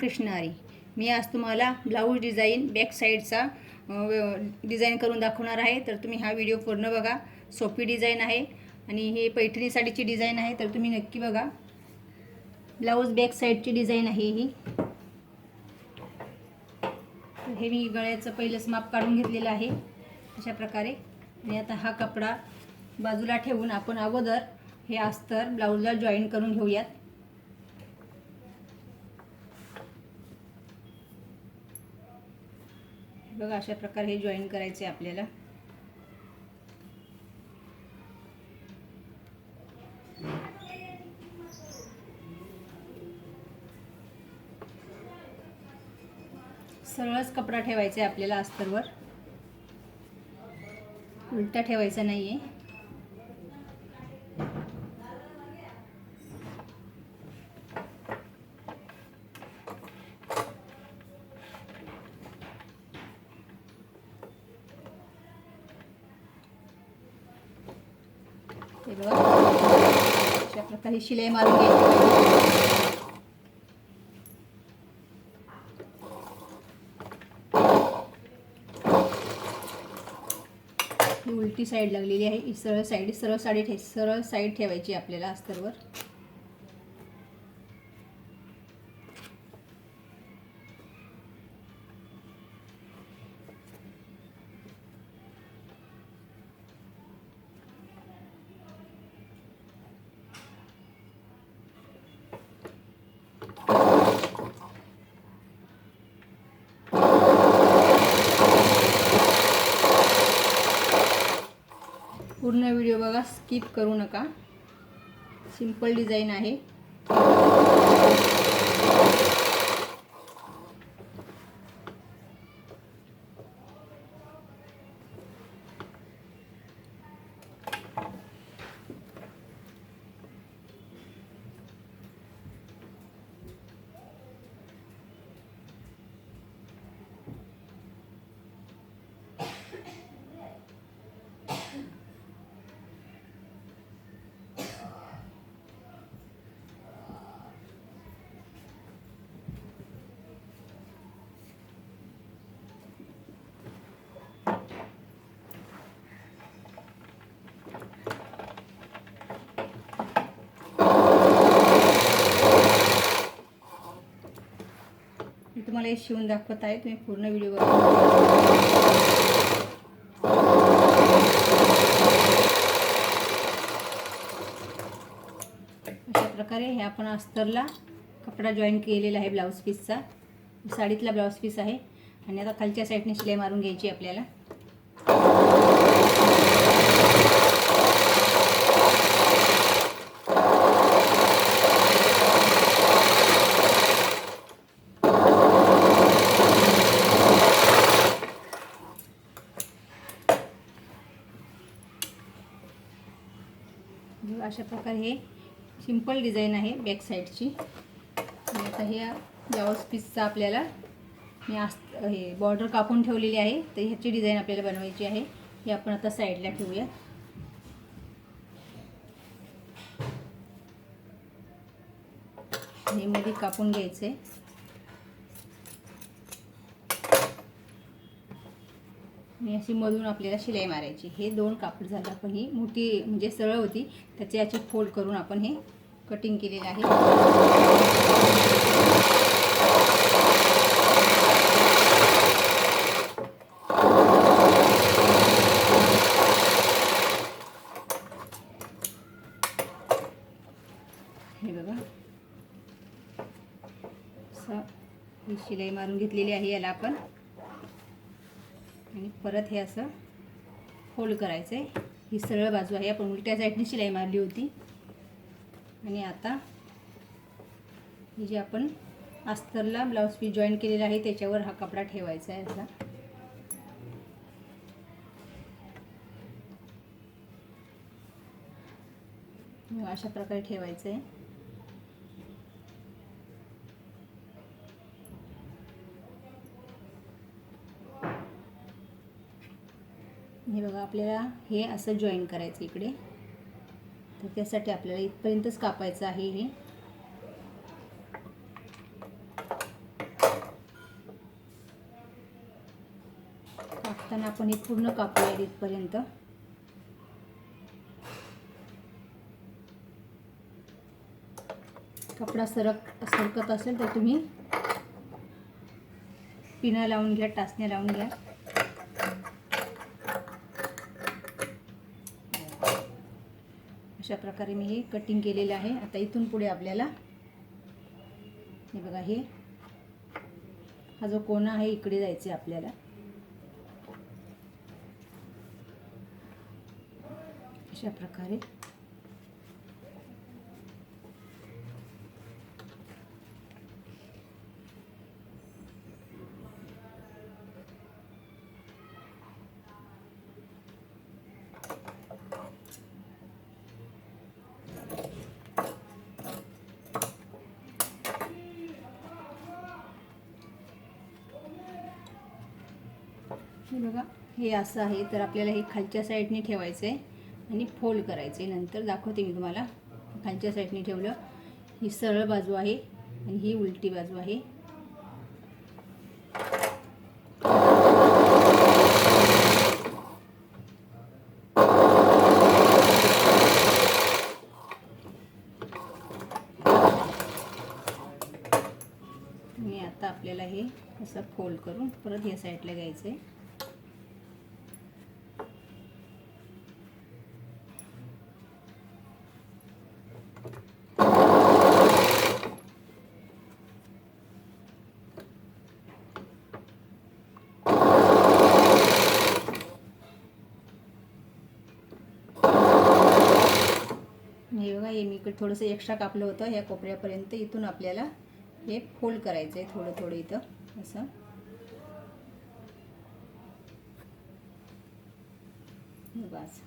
कृष्ण हरी. मी आज तुम्हाला ब्लाऊज डिझाईन बॅक साईडचा डिझाईन करून दाखवणार आहे. तर तुम्ही हा व्हिडिओ पूर्ण बघा. सोपी डिझाईन आहे. आणि हे पैठणी साडीची डिझाईन आहे. तर तुम्ही नक्की बघा. ब्लाऊज बॅक साईडची डिझाईन आहे ही. हे मी गळ्याचं पहिलंच माप काढून घेतलेलं आहे. अशा प्रकारे. आणि आता हा कपडा बाजूला ठेवून आपण अगोदर हे अस्तर ब्लाऊजला जॉईन करून घेऊयात. बघा अशा प्रकारे हे जॉईन करायचे आपल्याला. सरळच कपडा ठेवायचा आहे आपल्याला अस्तरवर उलटा ठेवायचा नाही आहे हे बघा अशा प्रकारे शिलाई मारून घ्यायची उलटी साईड लागलेली आहे. ही सरळ साईड सरळ साडी ठे सरळ साईड ठेवायची आपल्याला अस्तरवर. पूर्ण व्हिडिओ बघा स्किप करू नका. सिंपल डिझाईन आहे मी तुम्हाला हे शिवून दाखवत आहे तुम्ही पूर्ण व्हिडिओ बघा अशा प्रकारे हे आपण अस्तरला कपडा जॉईन केलेला आहे ब्लाऊज पीसचा साडीतला ब्लाऊज पीस आहे. आणि आता खालच्या साईडने शिलाई मारून घ्यायची आपल्याला. अशा प्रकारे हे सिंपल डिझाईन आहे बॅक साईडची आता हे ब्लाऊज पीसचा आपल्याला मी आस हे बॉर्डर कापून ठेवलेली आहे. तर ह्याची डिझाईन आपल्याला बनवायची आहे. हे आपण आता साईडला ठेवूया हे मध्ये कापून घ्यायचं आहे आणि अशी मधून आपल्याला शिलाई मारायची. हे दोन कापड झालं. आपण ही मोठी म्हणजे सरळ होती. त्याचे याचे फोल्ड करून आपण हे कटिंग केलेलं आहे. हे बघा. असं ही शिलाई मारून घेतलेली आहे याला आपण. परत हे असं फोल्ड करायचं आहे ही सरळ बाजू आहे. आपण उलट्या साईडने शिलाई मारली होती. आणि आता ही जी आपण अस्तरला ब्लाऊज पीस जॉईन केलेला आहे त्याच्यावर हा कपडा ठेवायचा आहे असा. अशा प्रकारे ठेवायचं आहे आपल्याला हे असं जॉईन करायचं इकडे. तर त्यासाठी आपल्याला इथपर्यंतच कापायचं आहे हे. कापताना आपण हे पूर्ण कापूया इथपर्यंत. कपडा सरक सरकत असेल तर तुम्ही पिना लावून घ्या टाचण्या लावून घ्या. अशा प्रकारे मी हे कटिंग केलेलं आहे. आता इथून पुढे आपल्याला हे बघा हे. हा जो कोणा आहे इकडे जायचं आहे आपल्याला. अशा प्रकारे हे असं आहे तर आपल्याला हे खालच्या साईडने ठेवायचं आहे आणि फोल्ड करायचं आहे नंतर दाखवते मी तुम्हाला. खालच्या साईडने ठेवलं ही सरळ बाजू आहे आणि ही उलटी बाजू आहे. मी आता आपल्याला हे असं फोल्ड करून परत या साईडला घ्यायचं आहे हे इकडे थोडंसं एक्स्ट्रा कापलं होतं ह्या कोपऱ्यापर्यंत इथून आपल्याला हे फोल्ड करायचं आहे थोडं थोडं इथं असं. बस.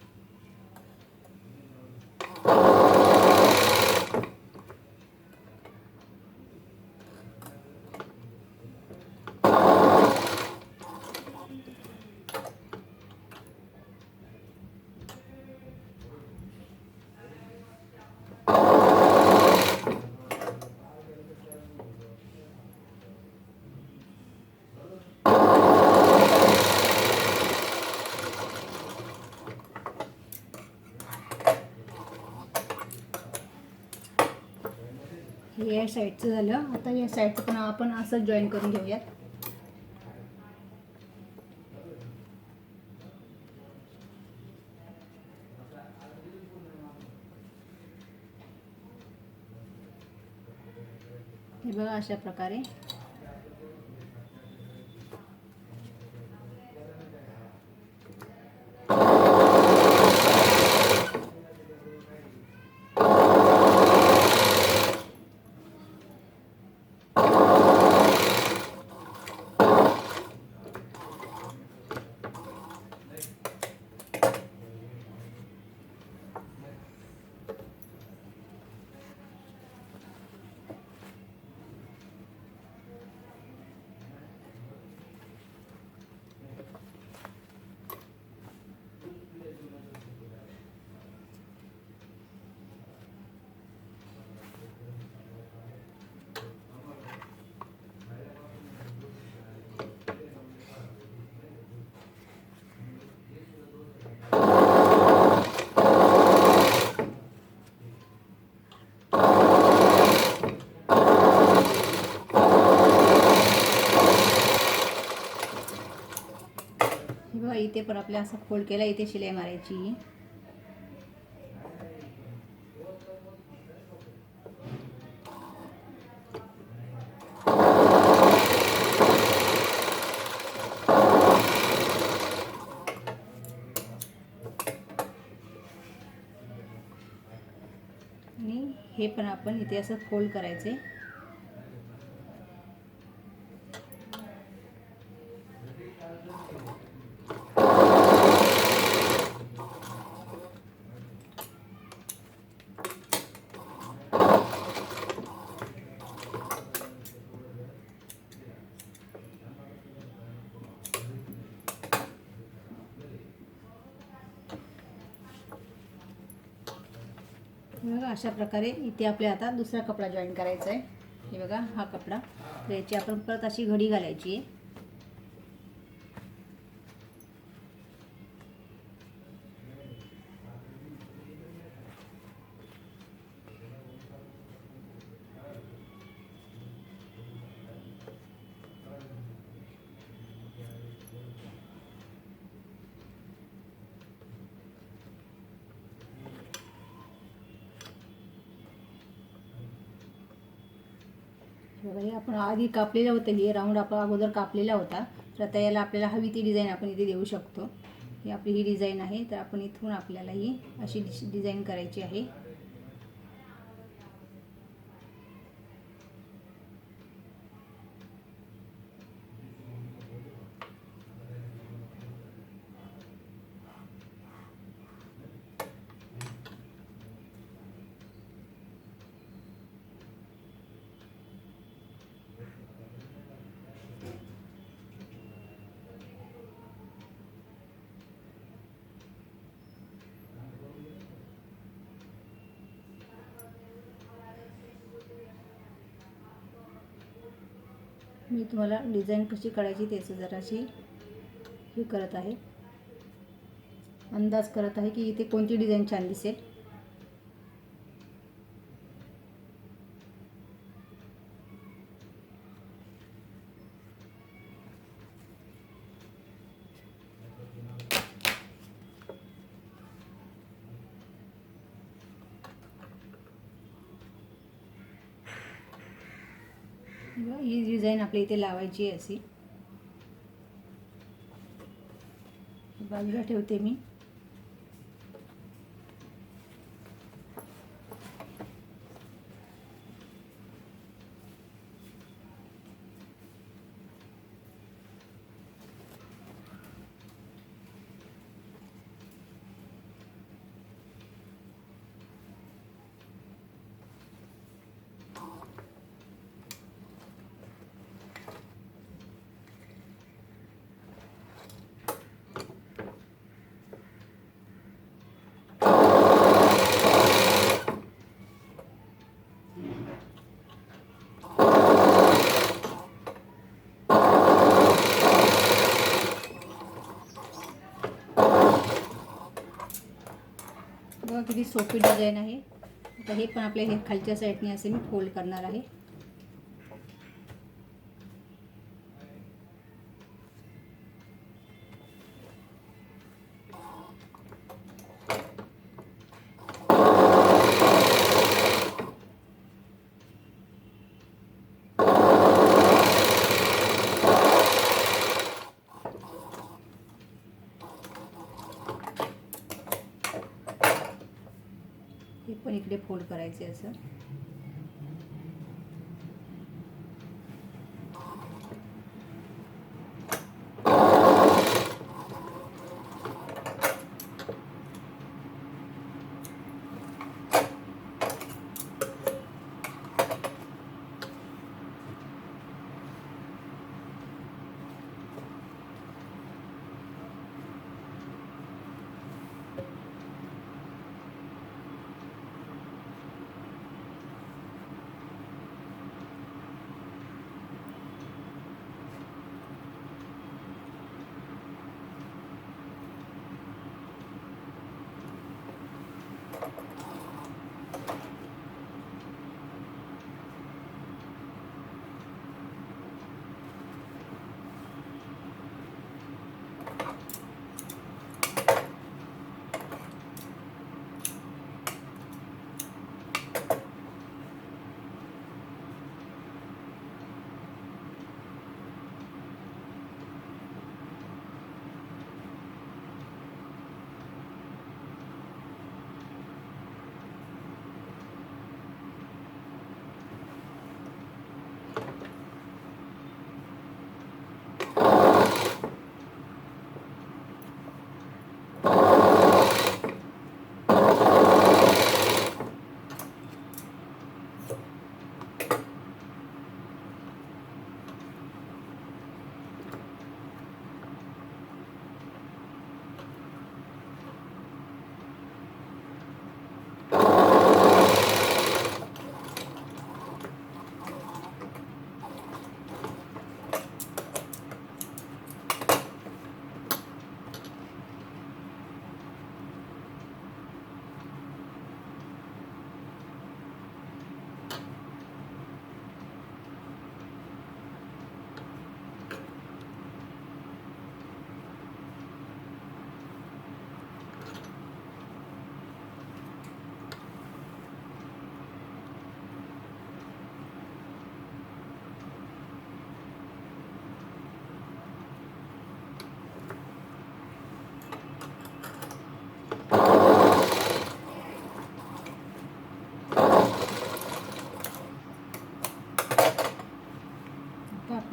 हे या साईडचं झालं. आता या साईडचं पण आपण असं जॉईन करून घेऊयात. हे बघा अशा प्रकारे. पण आपल्या असं फोल्ड केला इथे शिलाई मारायची. आणि हे पण आपण इथे असं फोल्ड करायचे हे बघा अशा प्रकारे इथे आपल्या आता दुसरा कपडा जॉईन करायचा आहे. हे बघा हा कपडा. याची आपण परत अशी घडी घालायची आहे. आधी कापलेलं होतं हे राऊंड आपला अगोदर कापलेला होता तर आता याला आपल्याला हवी ती डिझाईन आपण इथे देऊ शकतो. ही आपली ही डिझाईन आहे तर आपण इथून आपल्याला ही अशी डिझाईन करायची आहे. मी तुम्हाला डिझाईन कशी काढायची त्याचं जराशी हे करत आहे. अंदाज करत आहे की इथे कोणती डिझाईन छान दिसेल बघा, ही डिझाईन आपल्या इथे लावायची आहे अशी. बाजूला ठेवते मी बघा किती सोपी डिझाईन आहे. आता हे पण आपल्या हे खालच्या साईडने असे मी फोल्ड करणार आहे हे पण इकडे फोल्ड करायचे असं.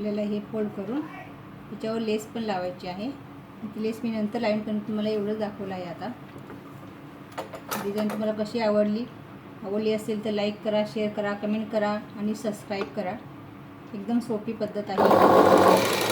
आपल्याला हे फोल्ड करून त्याच्यावर लेस पण लावायची आहे. ती लेस मी नंतर लाईन पण तुम्हाला एवढं दाखवलं आहे आता. डिझाईन तुम्हाला कशी आवडली आवडली असेल तर लाईक करा शेअर करा कमेंट करा आणि सबस्क्राईब करा. एकदम सोपी पद्धत आहे.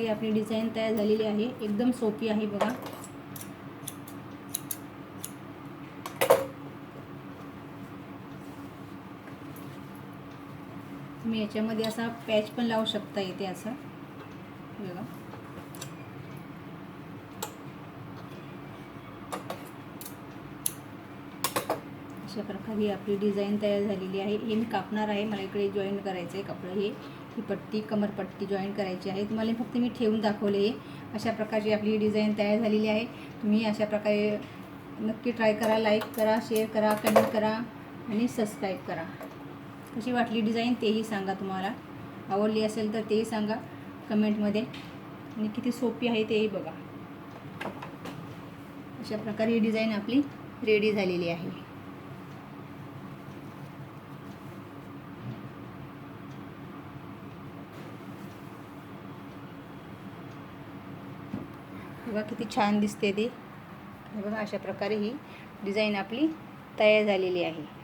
मागे आपली डिझाईन तयार झालेली आहे. एकदम सोपी आहे बघा. तुम्ही याच्यामध्ये असा पॅच पण लावू शकता इथे असा. बघा. अशा प्रकारे आपली डिझाईन तयार झालेली आहे. हे मी कापणार आहे. मला इकडे जॉईन करायचं आहे कपडं हे. ही पट्टी कमरपट्टी जॉईन करायची आहे. तुम्हाला फक्त मी ठेवून दाखवले. आहे अशा प्रकारची आपली डिझाईन तयार झालेली आहे. तुम्ही अशा प्रकारे नक्की ट्राय करा लाईक करा शेअर करा कमेंट करा आणि सबस्क्राईब करा. कशी वाटली डिझाईन तेही सांगा तुम्हाला. आवडली असेल तर तेही सांगा कमेंटमध्ये आणि किती सोपी आहे तेही बघा. अशा प्रकारे ही डिझाईन आपली रेडी झालेली आहे. बघा किती छान दिसते ती. बघा अशा प्रकारे ही डिझाईन आपली तयार झालेली आहे.